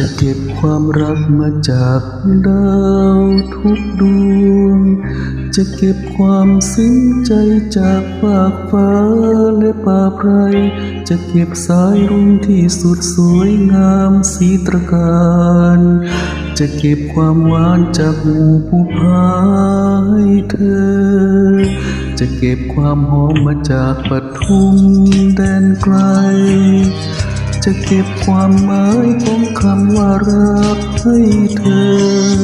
จะเก็บความรักมาจากดาวทุกดวง จะเก็บความซึ้งใจจากฝากฟ้าและป่าไพร จะเก็บสายรุ้งที่สุดสวยงามสีตระการ จะเก็บความหวานจากหูผู้พาให้เธอ จะเก็บความหอมมาจากปทุมแดนไกล จะเก็บความหมายของคำว่ารักให้เธอ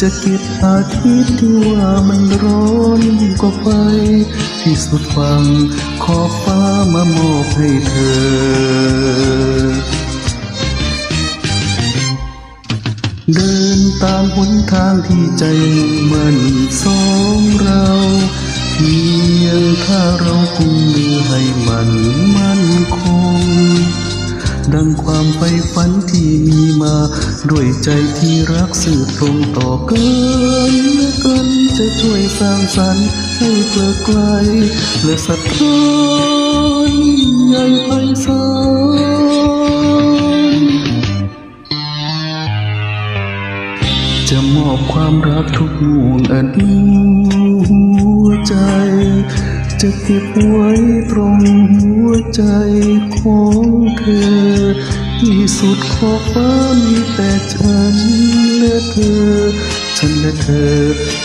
จะเก็บอาทิตย์ที่ว่ามันร้อนยิ่งกว่าไฟที่สุดฟังขอบฟ้ามามอบให้เธอ เดินตามหนทางที่ใจมุ่งมันสองเราเพียงถ้าเรากุมมือให้มันมั่นคง ดังความใฝ่ฝันที่มีมา ด้วยใจที่รักสื่อตรงต่อเกันและกันจะช่วยสร้างสรรค์ให้เกิดไกลและสะท้อนใหญ่ไพศาลจะมอบความรักทุกห่วงอันหัวใจ จะเก็บไว้ตรงหัวใจของเธอ ที่สุดขอบฟ้ามีแต่ฉันและเธอ ฉันและเธอ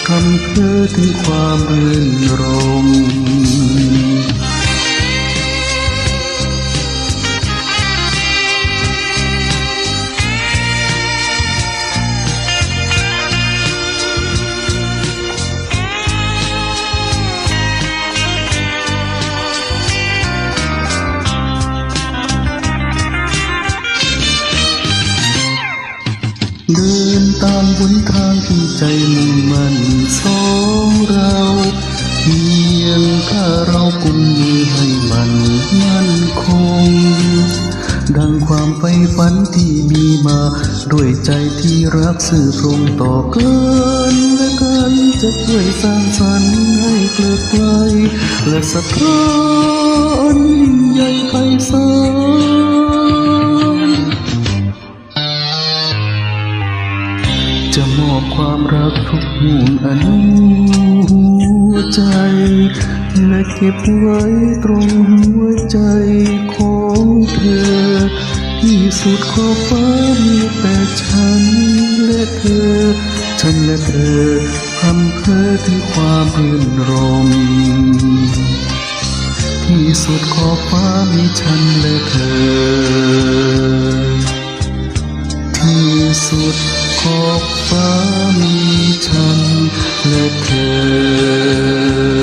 คำเพื่อถึงความรื่นรม เดินตามหนทางที่ใจมุ่งมันสองเราเพียงถ้าเรากุมมือให้มันมั่นคง ดังความใฝ่ฝันที่มีมา ด้วยใจที่รักสื่อตรงต่อกันและกันจะช่วยสร้างสรรค์ให้เกิดไกลและสะท้อน อบความรักทุกห่วงอนุหัวใจและเก็บไว้ตรงหัวใจของเธอ ที่สุดขอบฟ้ามีแต่ฉันและเธอ ฉันและเธอทำเพื่อถึงความรื่นรม ที่สุดขอบฟ้ามีฉันและเธอ ที่สุด ขอบฟ้ามีฉันและเธอ